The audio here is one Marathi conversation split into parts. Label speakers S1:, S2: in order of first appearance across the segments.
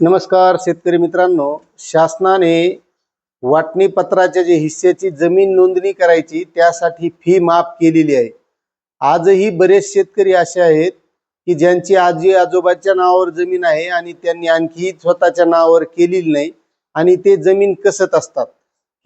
S1: नमस्कार शेतकरी मित्रांनो शासनाने वाटणीपत्राच्या जे हिस्सेची जमीन नोंदणी करायची त्यासाठी फी माफ केलेली आहे. आजही बरेच शेतकरी असे आहेत की ज्यांची आजी आजोबाच्या नावावर जमीन आहे आणि त्यांनी आणखी स्वतःच्या नावावर केलेली नाही आणि ते जमीन कसत असतात.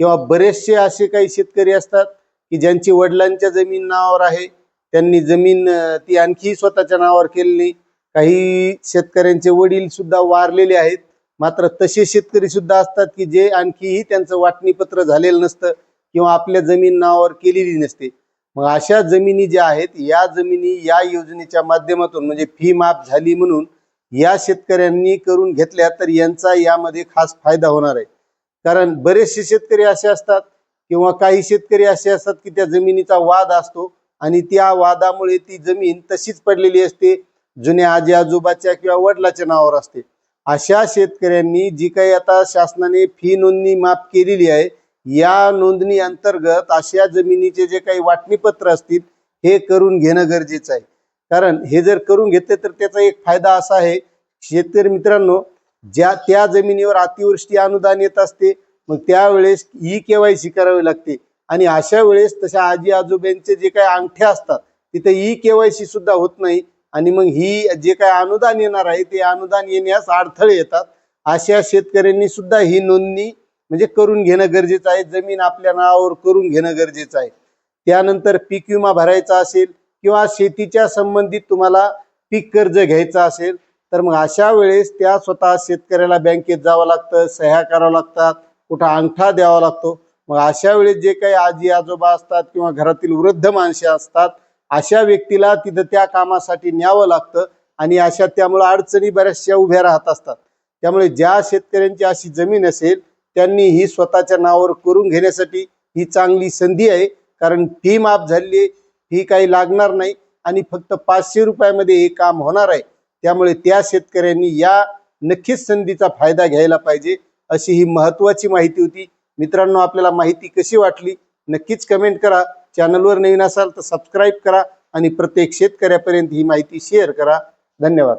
S1: किंवा बरेचसे असे काही शेतकरी असतात की ज्यांची वडिलांच्या जमीन नावावर आहे त्यांनी जमीन ती आणखी स्वतःच्या नावावर केली नाही. काही शेतकऱ्यांचे वडील सुद्धा वारलेले आहेत. मात्र तसे शेतकरी सुद्धा असतात की जे आणखीही त्यांचं वाटणीपत्र झालेलं नसतं किंवा आपल्या जमीन नावावर केलेली नसते. मग अशा जमिनी ज्या आहेत या जमिनी या योजनेच्या माध्यमातून म्हणजे फी माफ झाली म्हणून या शेतकऱ्यांनी करून घेतल्या तर यांचा यामध्ये खास फायदा होणार आहे. कारण बरेचसे शेतकरी असे असतात किंवा काही शेतकरी असे असतात की त्या जमिनीचा वाद असतो आणि त्या वादामुळे ती जमीन तशीच पडलेली असते. जुन्या आजी आजोबाच्या किंवा वडिलाच्या नावावर असते. अशा शेतकऱ्यांनी जी काही आता शासनाने फी नोंदणी माफ केलेली आहे या नोंदणी अंतर्गत अशा जमिनीचे जे काही वाटणीपत्र असतील हे करून घेणं गरजेचं आहे. कारण हे जर करून घेतले तर त्याचा एक फायदा असा आहे शेतकरी मित्रांनो ज्या त्या जमिनीवर अतिवृष्टी अनुदान येत असते मग त्यावेळेस ई केवायसी करावी लागते. आणि अशा वेळेस तशा आजी आजोबांचे जे काही अंगठ्या असतात तिथे ई केवायसी सुद्धा होत नाही. आणि मग ही जे काय अनुदान येणार आहे ते अनुदान येण्यास अडथळे येतात. अशा शेतकऱ्यांनी सुद्धा ही नोंदणी म्हणजे करून घेणं गरजेचं आहे. जमीन आपल्या नावावर करून घेणं गरजेचं आहे. त्यानंतर पीक विमा भरायचा असेल किंवा शेतीच्या संबंधित तुम्हाला पीक कर्ज घ्यायचं असेल तर मग अशा वेळेस त्या स्वतः शेतकऱ्याला बँकेत जावं लागतं सह्या करावं लागतात कुठं अंगठा द्यावा लागतो. मग अशा वेळेस जे काही आजी आजोबा असतात किंवा घरातील वृद्ध माणसे असतात अशा व्यक्तीला तिथं त्या कामासाठी न्यावं लागतं आणि अशा त्यामुळं अडचणी बऱ्याचशा उभ्या राहत असतात. त्यामुळे ज्या शेतकऱ्यांची अशी जमीन असेल त्यांनी ही स्वतःच्या नावावर करून घेण्यासाठी ही चांगली संधी आहे. कारण फी माफ झालेली आहे फी काही लागणार नाही आणि फक्त पाचशे रुपयामध्ये हे काम होणार आहे. त्यामुळे त्या शेतकऱ्यांनी या नक्कीच संधीचा फायदा घ्यायला पाहिजे अशी ही महत्वाची माहिती होती. मित्रांनो आपल्याला माहिती कशी वाटली? नक्कीच कमेंट करा. चॅनलवर नवीन असाल तर सबस्क्राईब करा आणि प्रत्येक शेतकऱ्यापर्यंत ही माहिती शेअर करा. धन्यवाद.